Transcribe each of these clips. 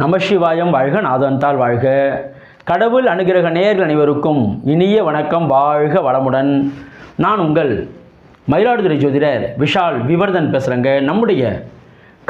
நமசிவாயம் வாழ்க நாதந்தால் வாழ்க. கடவுள் அனுகிரக நேயர்கள் அனைவருக்கும் இனிய வணக்கம் வாழ்க வளமுடன். நான் உங்கள் மயிலாடுதுறை ஜோதிடர் விஷால் விவர்தன் பேசுகிறேங்க நம்முடைய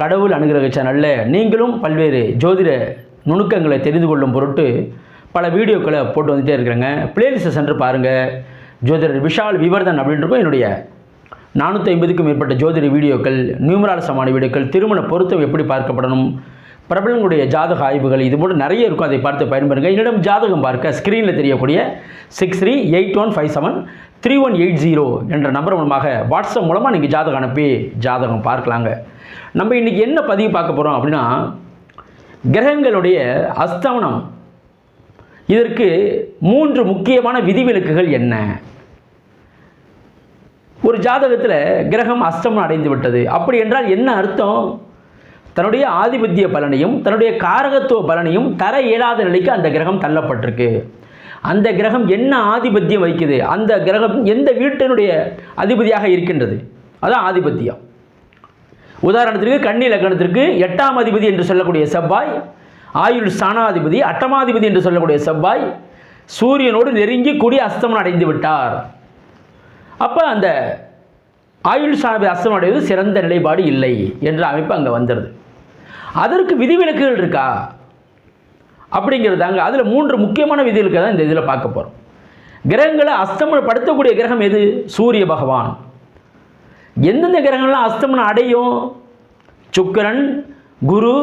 கடவுள் அனுகிரக சேனலில் நீங்களும் பல்வேறு ஜோதிட நுணுக்கங்களை தெரிந்து கொள்ளும் பொருட்டு பல வீடியோக்களை போட்டு வந்துகிட்டே இருக்கிறேங்க. பிளேலிஸ்ட்டை சென்று பாருங்கள் ஜோதிடர் விஷால் விவர்தன் அப்படின்றப்போ என்னுடைய நானூற்றி ஐம்பதுக்கும் மேற்பட்ட ஜோதிட வீடியோக்கள் நியூமராலசமான வீடியோக்கள் திருமண பொருத்தம் எப்படி பார்க்கப்படணும் பிரபலங்களுடைய ஜாதக ஆய்வுகள் இது போல நிறைய இருக்கும். அதை பார்த்து பயன்பெறுங்க. என்னிடம் ஜாதகம் பார்க்க ஸ்க்ரீனில் தெரியக்கூடிய six three eight one five seven three one eight zero என்ற நம்பர் மூலமாக வாட்ஸ்அப் மூலமாக நீங்கள் ஜாதகம் அனுப்பி ஜாதகம் பார்க்கலாங்க. நம்ம இன்றைக்கி என்ன பதிவு பார்க்க போகிறோம் அப்படின்னா கிரகங்களுடைய அஸ்தமனம் இதற்கு மூன்று முக்கியமான விதிவிலக்குகள் என்ன? ஒரு ஜாதகத்தில் கிரகம் அஸ்தமனம் அடைந்து விட்டது அப்படி என்றால் என்ன அர்த்தம்? தன்னுடைய ஆதிபத்திய பலனையும் தன்னுடைய காரகத்துவ பலனையும் தர இயலாத நிலைக்கு அந்த கிரகம் தள்ளப்பட்டிருக்கு. அந்த கிரகம் என்ன ஆதிபத்தியம் வைக்குது அந்த கிரகம் எந்த வீட்டினுடைய அதிபதியாக இருக்கின்றது? அதான் ஆதிபத்தியம். உதாரணத்திற்கு கண்ணி லக்கணத்திற்கு எட்டாம் அதிபதி என்று சொல்லக்கூடிய செவ்வாய் ஆயுள் ஸ்தானாதிபதி அட்டமாதிபதி என்று சொல்லக்கூடிய செவ்வாய் சூரியனோடு நெருங்கி கூடிய அஸ்தமனம் அடைந்து விட்டார். அப்போ அந்த ஆயுள் சாணபதி அஸ்தமனம் அடைவது சிறந்த நிலைப்பாடு இல்லை என்ற அமைப்பு அங்கே வந்துடுது அதற்கு விதிவிலக்குகள் இருக்கா? அப்படிங்கிறதாங்க அதில் மூன்று முக்கியமான விதிகளுக்கு தான் இந்த இதில் பார்க்க போகிறோம் கிரகங்களை அஸ்தமனப்படுத்தக்கூடிய கிரகம் எது? சூரிய பகவான். எந்தெந்த கிரகங்கள்லாம் அஸ்தமனம் அடையும்? சுக்கிரன் குரு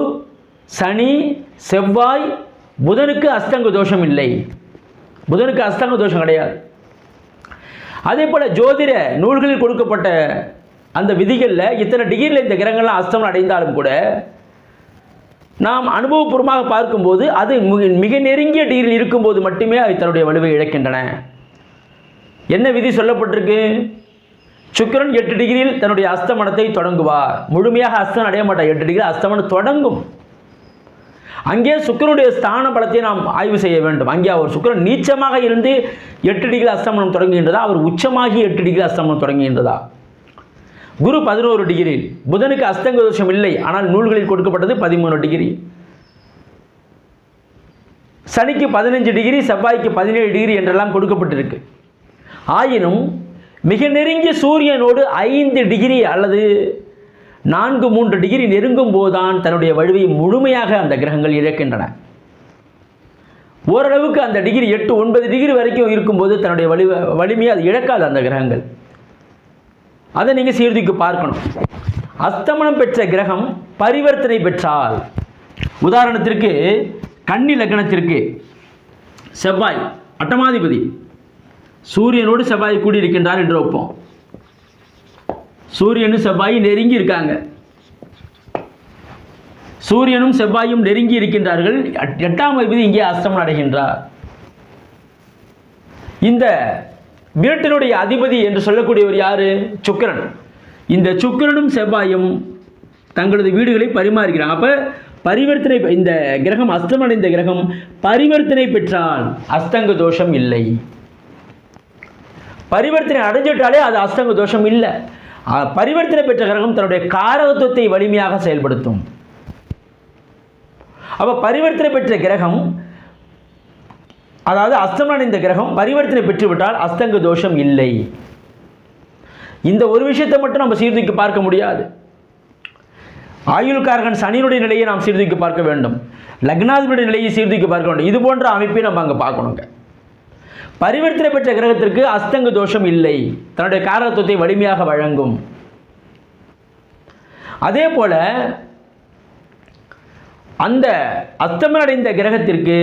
சனி செவ்வாய் புதனுக்கு அஸ்தங்க தோஷம் இல்லை. புதனுக்கு அஸ்தங்க தோஷம் கிடையாது. அதே போல் ஜோதிட நூல்களில் கொடுக்கப்பட்ட அந்த விதிகளில் இத்தனை டிகிரியில் இந்த கிரகங்கள்லாம் அஸ்தமனம் அடைந்தாலும் கூட நாம் அனுபவபூர்வமாக பார்க்கும்போது அது மிக மிக நெருங்கிய டிகிரியில் இருக்கும்போது மட்டுமே அவை தன்னுடைய வலுவை இழக்கின்றன. என்ன விதி சொல்லப்பட்டிருக்கு? சுக்கிரன் எட்டு டிகிரியில் தன்னுடைய அஸ்தமனத்தை தொடங்குவார். முழுமையாக அஸ்தமனம் அடைய மாட்டார். எட்டு டிகிரி அஸ்தமனம் தொடங்கும். அங்கே சுக்கரனுடைய ஸ்தான பலத்தை நாம் ஆய்வு செய்ய வேண்டும். அங்கே அவர் சுக்கரன் நீச்சமாக இருந்து எட்டு டிகிரி அஸ்தமனம் தொடங்குகின்றதா? அவர் உச்சமாகி எட்டு டிகிரி அஸ்தமனம் தொடங்குகின்றதா? குரு பதினோரு டிகிரி புதனுக்கு அஸ்தங்க தோஷம் இல்லை ஆனால் நூல்களில் கொடுக்கப்பட்டது பதிமூணு டிகிரி சனிக்கு பதினஞ்சு டிகிரி செவ்வாய்க்கு பதினேழு டிகிரி என்றெல்லாம் கொடுக்கப்பட்டிருக்கு. ஆயினும் மிக நெருங்கிய சூரியனோடு ஐந்து டிகிரி அல்லது நான்கு மூன்று டிகிரி நெருங்கும் போதுதான் தன்னுடைய வலுவை முழுமையாக அந்த கிரகங்கள் இழக்கின்றன. ஓரளவுக்கு அந்த டிகிரி எட்டு ஒன்பது டிகிரி வரைக்கும் இருக்கும்போது தன்னுடைய வலி வலிமையை அது இழக்காது அந்த கிரகங்கள். அதை நீங்கள் சீர்தூக்கி பார்க்கணும். அஸ்தமனம் பெற்ற கிரகம் பரிவர்த்தனை பெற்றால். உதாரணத்திற்கு கன்னி லக்னத்திற்கு செவ்வாய் அட்டமாதிபதி. சூரியனோடு செவ்வாய் கூடியிருக்கின்றார் என்று வைப்போம். சூரியனும் செவ்வாயும் நெருங்கி இருக்காங்க. சூரியனும் செவ்வாயும் நெருங்கி இருக்கின்றார்கள். எட்- எட்டாம் அதிபதி இங்கே அஸ்தமனம் அடைகின்றார். இந்த வீட்டினுடைய அதிபதி என்று சொல்லக்கூடியவர் யாரு? சுக்கிரன். இந்த சுக்கிரனும் செவ்வாயும் தங்களது வீடுகளை பரிமாறுகிறாங்க அப்போ பரிவர்த்தனை இந்த கிரகம் அஸ்தமடைந்த கிரகம் பரிவர்த்தனை பெற்றால் அஸ்தங்க தோஷம் இல்லை. பரிவர்த்தனை அடைஞ்சிட்டாலே அது அஸ்தங்க தோஷம் இல்லை. பரிவர்த்தனை பெற்ற கிரகம் தன்னுடைய காரகத்துவத்தை வலிமையாக செயல்படுத்தும். அப்போ பரிவர்த்தனை பெற்ற கிரகம் அதாவது அஸ்தமனம் அடைந்த கிரகம் பரிவர்த்தனை பெற்றுவிட்டால் அஸ்தங்க தோஷம் இல்லை. இந்த ஒரு விஷயத்தை மட்டும் நம்ம சீர்தூக்கி பார்க்க முடியாது. ஆயுள்காரகன் சனியினுடைய நிலையை நாம் சீர்தூக்கி பார்க்க வேண்டும். லக்னாதிபதியுடைய நிலையை சீர்தூக்கி பார்க்க வேண்டும். இது போன்ற அமைப்பை நம்ம அங்கே பார்க்கணுங்க. பரிவர்த்தனை பெற்ற கிரகத்திற்கு அஸ்தங்க தோஷம் இல்லை. தன்னுடைய காரகத்துவத்தை வலிமையாக வழங்கும். அதே போல அந்த அஸ்தமனடைந்த கிரகத்திற்கு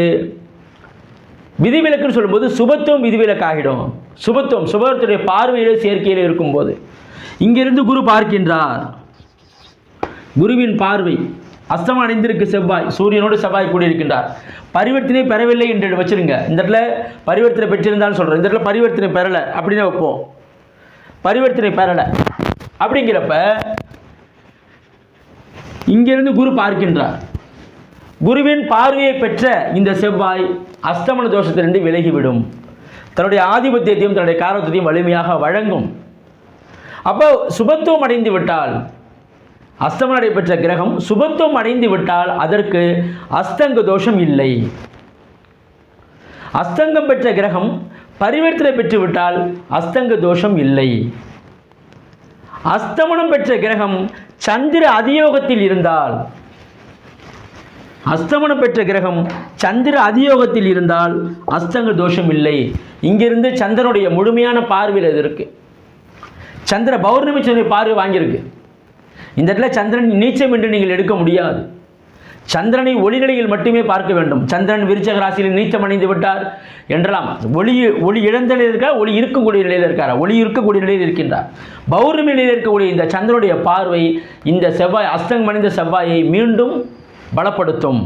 விதிவிலக்குன்னு சொல்லும்போது சுபத்துவம் விதிவிலக்காகிடும். சுபத்துவம் சுபத்துடைய பார்வையிலே சேர்க்கையில் இருக்கும்போது. இங்கிருந்து குரு பார்க்கின்றார். குருவின் பார்வை அஸ்தம் அடைந்திருக்கு செவ்வாய் சூரியனோடு செவ்வாய் கூடியிருக்கின்றார். பரிவர்த்தனை பெறவில்லை என்று வச்சிருங்க. இந்த இடத்துல பரிவர்த்தனை பெற்றிருந்தான்னு சொல்கிறேன் இந்த இடத்துல பரிவர்த்தனை பெறலை அப்படின்னு வைப்போம். பரிவர்த்தனை பெறலை. அப்படிங்கிறப்ப இங்கிருந்து குரு பார்க்கின்றார். குருவின் பார்வையை பெற்ற இந்த செவ்வாய் அஸ்தமன தோஷத்திலிருந்து விலகிவிடும். தன்னுடைய ஆதிபத்தியத்தையும் தன்னுடைய காரணத்தையும் வலிமையாக வழங்கும். அப்போ சுபத்துவம் அடைந்து விட்டால் அஸ்தமனடை நடைபெற்ற கிரகம் சுபத்துவம் அடைந்து விட்டால் அதற்கு அஸ்தங்க தோஷம் இல்லை. அஸ்தங்கம் பெற்ற கிரகம் பரிவர்த்தனை பெற்றுவிட்டால் அஸ்தங்க தோஷம் இல்லை. அஸ்தமனம் பெற்ற கிரகம் சந்திர அதியோகத்தில் இருந்தால் அஸ்தமனம் பெற்ற கிரகம் சந்திர அதியோகத்தில் இருந்தால் அஸ்தங்க தோஷம் இல்லை இங்கிருந்து சந்திரனுடைய முழுமையான பார்வையில் இது இருக்கு. சந்திர பௌர்ணமி சந்திர பார்வை வாங்கியிருக்கு. இந்த இடத்துல சந்திரன் நீச்சம் என்று நீங்கள் எடுக்க முடியாது. சந்திரனை ஒளிநிலையில் மட்டுமே பார்க்க வேண்டும். சந்திரன் விருச்சக ராசியில் நீச்சம் அணிந்து விட்டார் என்றலாம் ஒளி ஒளி இழந்த நிலையில் இருக்கார்? ஒளி இருக்கக்கூடிய நிலையில் இருக்காரா? ஒளி இருக்கக்கூடிய நிலையில் இருக்கின்றார். பௌர்ணமி நிலையில் இருக்கக்கூடிய இந்த சந்திரனுடைய பார்வை இந்த செவ்வாய் அஸ்தங்கம் அடைந்த செவ்வாயை மீண்டும் பலப்படுத்தும்.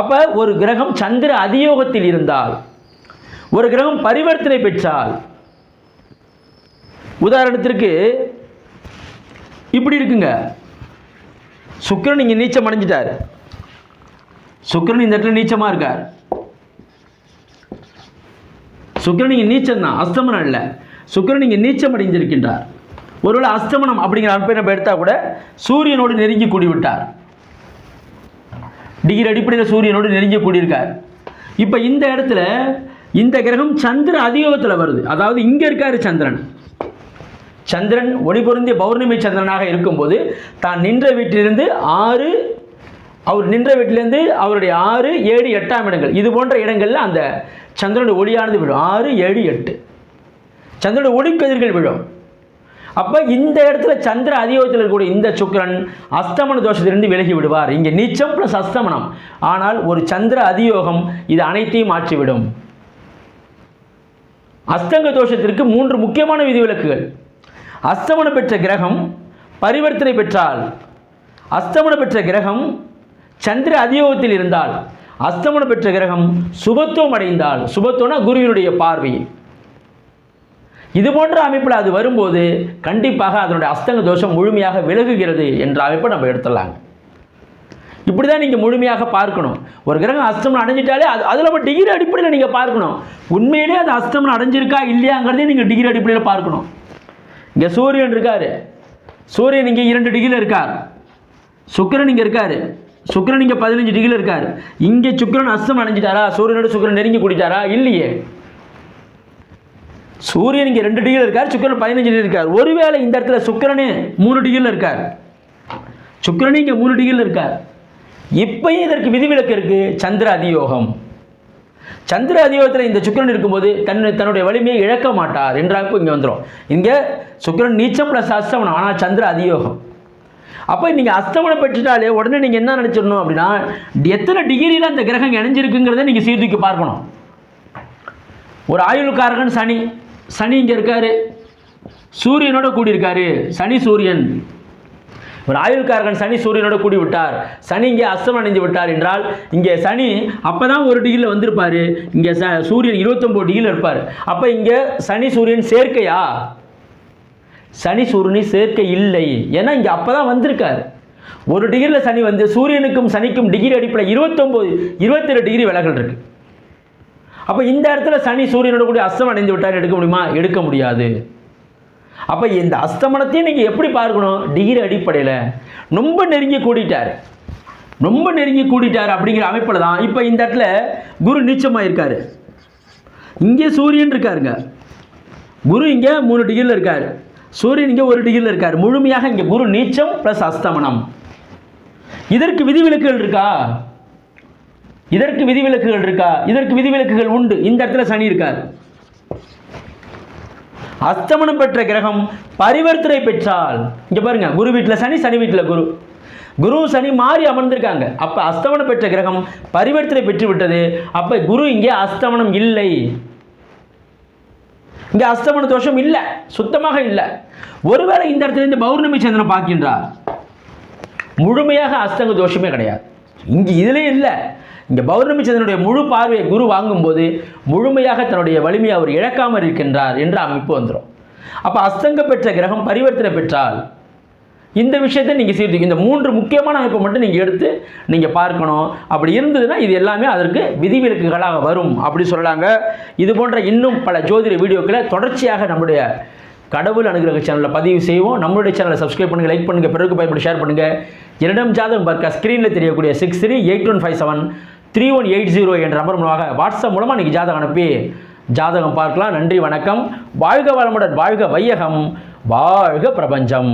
அப்போ ஒரு கிரகம் சந்திர அதியோகத்தில் இருந்தால் ஒரு கிரகம் பரிவர்த்தனை பெற்றால் உதாரணத்திற்கு இப்படி இருக்குங்க. சுக்கரன் இங்கே நீச்சம் அடைஞ்சிட்டார். சுக்கரன் இந்த இடத்துல நீச்சமாக இருக்கார். சுக்கரன் இங்கே நீச்சம் தான் அஸ்தமனம் இல்லை சுக்கரன் இங்கே நீச்சம் அடைஞ்சிருக்கின்றார் ஒருவேளை அஸ்தமனம் அப்படிங்கிற அமைப்பை நம்ம எடுத்தால் கூட சூரியனோடு நெருங்கி கூடிவிட்டார். டிகிரி அடிப்படையில் சூரியனோடு நெருங்கி கூடியிருக்கார். இப்போ இந்த இடத்துல இந்த கிரகம் சந்திர அதியோகத்தில் வருது. அதாவது இங்கே இருக்கார் சந்திரன். சந்திரன் ஒளி பொருந்திய பௌர்ணமி சந்திரனாக இருக்கும்போது தான் நின்ற வீட்டிலிருந்து ஆறு அவர் நின்ற வீட்டிலிருந்து அவருடைய ஆறு ஏழு எட்டாம் இடங்கள். இது போன்ற இடங்களில் அந்த சந்திரனுடைய ஒளியானது விழும். ஆறு ஏழு எட்டு. சந்திரனுடைய ஒளிக்கதிர்கள் விழும். அப்போ இந்த இடத்துல சந்திர அதியோகத்தில் இருக்கக்கூடிய இந்த சுக்கிரன் அஸ்தமன தோஷத்திலிருந்து விலகி விடுவார். இங்கே நீச்சம் ப்ளஸ் அஸ்தமனம். ஆனால் ஒரு சந்திர அதியோகம் இது அனைத்தையும் மாற்றிவிடும் அஸ்தங்க தோஷத்திற்கு மூன்று முக்கியமான விதிவிலக்குகள். அஸ்தமனம் பெற்ற கிரகம் பரிவர்த்தனை பெற்றால். அஸ்தமனம் பெற்ற கிரகம் சந்திர அதியோகத்தில் இருந்தால். அஸ்தமனம் பெற்ற கிரகம் சுபத்துவம் அடைந்தால். சுபத்துவம்னா குருவினுடைய பார்வை. இது போன்ற அமைப்பில் அது வரும்போது கண்டிப்பாக அதனுடைய அஸ்தங்க தோஷம் முழுமையாக விலகுகிறது என்ற அமைப்பை நம்ம எடுத்துடலாங்க. இப்படி தான் நீங்கள் முழுமையாக பார்க்கணும். ஒரு கிரகம் அஸ்தமனம் அடைஞ்சிட்டாலே அது அதில் நம்ம டிகிரி அடிப்படையில் நீங்கள் பார்க்கணும். உண்மையிலே அது அஸ்தமனம் அடைஞ்சிருக்கா இல்லையாங்கிறதையும் நீங்கள் டிகிரி அடிப்படையில் பார்க்கணும். இங்கே சூரியன் இருக்கார். சூரியன் இங்கே இரண்டு டிகிரியில் இருக்கார். சுக்கிரன் இங்கே இருக்கார். சுக்கரன் இங்கே பதினஞ்சு டிகிரியில் இருக்கார். இங்கே சுக்கிரன் அஸ்தம் அடைஞ்சிட்டாரா? சூரியனோட சுக்கிரன் நெருங்கி கூட்டிட்டாரா இல்லையே. சூரியன் இங்கே ரெண்டு டிகிரி இருக்கார் சுக்கிரன் பதினஞ்சு டிகிரி இருக்கார். ஒருவேளை இந்த இடத்துல சுக்கிரனே மூணு டிகிரியில் இருக்கார். சுக்கிரனே இங்கே மூணு டிகிரியில் இருக்கார். இப்பயும் இதற்கு விதிவிலக்கு இருக்குது சந்திர அதியோகம். சந்திர அதியோகத்தில் இந்த சுக்கிரன் இருக்கும்போது தன் தன்னுடைய வலிமையை இழக்க மாட்டார் என்றால் இங்கே வந்துடும் இங்கே சுக்கரன் நீச்சம் ப்ளஸ் அஸ்தமனம் ஆனால் சந்திர அதியோகம். அப்போ நீங்கள் அஸ்தமனம் பெற்றுட்டாலே உடனே நீங்கள் என்ன நினச்சிடணும் அப்படின்னா எத்தனை டிகிரியில் அந்த கிரகம் இணைஞ்சிருக்குங்கிறத நீங்கள் சீர்தூக்கி பார்க்கணும். ஒரு ஆயுள்காரகன் சனி சனி இங்கே இருக்காரு. சூரியனோட கூடியிருக்காரு. சனி சூரியன். ஒரு ஆயுள்காரகன் சனி சூரியனோட கூடி விட்டார் சனி இங்கே அஸ்தம் அடைந்து விட்டார் என்றால் இங்கே சனி அப்போ தான் ஒரு டிகிரியில் வந்திருப்பார். இங்கே ச சூரியன் இருபத்தொம்போது டிகிரியில் இருப்பார். அப்போ இங்கே சனி சூரியன் சேர்க்கையா? சனி சூரியனை சேர்க்கை இல்லை. ஏன்னா இங்கே அப்போ தான் வந்திருக்கார். ஒரு டிகிரியில் சனி வந்து சூரியனுக்கும் சனிக்கும் டிகிரி அடிப்படை இருபத்தொம்போது இருபத்தேழு டிகிரி விலகல் இருக்குது அப்போ இந்த இடத்துல சனி சூரியனோட கூட அஸ்தமனம் அடைந்து விட்டார் எடுக்க முடியுமா? எடுக்க முடியாது. அப்போ இந்த அஸ்தமனத்தையும் நீங்கள் எப்படி பார்க்கணும்? டிகிரி அடிப்படையில். ரொம்ப நெருங்கி கூடிட்டார். ரொம்ப நெருங்கி கூடிட்டார் அப்படிங்கிற அமைப்பில் தான் இப்போ இந்த இடத்துல குரு நீச்சமாக இருக்கார் இங்கே சூரியன் இருக்காருங்க. குரு இங்கே மூணு டிகிரியில் இருக்கார். சூரியன் இங்கே ஒரு டிகிரியில் இருக்கார். முழுமையாக இங்கே குரு நீச்சம் ப்ளஸ் அஸ்தமனம். இதற்கு விதிவிலக்குகள் இருக்கா? இதற்கு விதிவிலக்குகள் இருக்கா? இதற்கு விதிவிலக்குகள் உண்டு. இந்த இடத்துல சனி இருக்கார். அஸ்தமனம் பெற்ற கிரகம் பரிவர்த்தனை பெற்றால் இங்கே பாருங்க குரு வீட்டில் சனி சனி வீட்டில் குரு. குரு சனி மாறி அமர்ந்திருக்காங்க. அப்போ அஸ்தமனம் பெற்ற கிரகம் பரிவர்த்தனை பெற்று விட்டது அப்போ குரு இங்கே அஸ்தமனம் இல்லை. இங்கே அஸ்தமன தோஷம் இல்லை. சுத்தமாக இல்லை. ஒருவேளை இந்த இடத்துல இருந்து பௌர்ணமி சந்திரன் பார்க்கின்றார். முழுமையாக அஸ்தங்க தோஷமே கிடையாது. இங்கே இதுலேயும் இல்லை. இங்கே பௌர்ணமி சந்திரனுடைய முழு பார்வையை குரு வாங்கும்போது முழுமையாக தன்னுடைய வலிமையை அவர் இழக்காமல் இருக்கின்றார் என்ற அமைப்பு வந்துடும் அப்போ அஸ்தங்க பெற்ற கிரகம் பரிவர்த்தனை பெற்றால் இந்த விஷயத்தை நீங்கள் சீர்தூக்கி இந்த மூன்று முக்கியமான அமைப்பை மட்டும் நீங்கள் எடுத்து நீங்கள் பார்க்கணும். அப்படி இருந்ததுன்னா இது எல்லாமே அதற்கு விதிவிலக்குகளாக வரும் அப்படி சொல்கிறாங்க இது போன்ற இன்னும் பல ஜோதிட வீடியோக்களை தொடர்ச்சியாக நம்முடைய கடவுள் அனுகிரக சேனலில் பதிவு செய்வோம். நம்மளுடைய சேனலை சப்ஸ்கிரைப் பண்ணுங்கள் லைக் பண்ணுங்கள் பிறகு பயப்படி ஷேர் பண்ணுங்கள் இரண்டாம் ஜாதகம் பார்க்க ஸ்க்ரீனில் தெரியக்கூடிய six three eight one five seven three one eight zero என்ற நம்பர் மூலமாக வாட்ஸ்அப் மூலமாக நீங்கள் ஜாதகம் அனுப்பி ஜாதகம் பார்க்கலாம். நன்றி வணக்கம். வாழ்க வளமுடன் வாழ்க வையகம். வாழ்க பிரபஞ்சம்.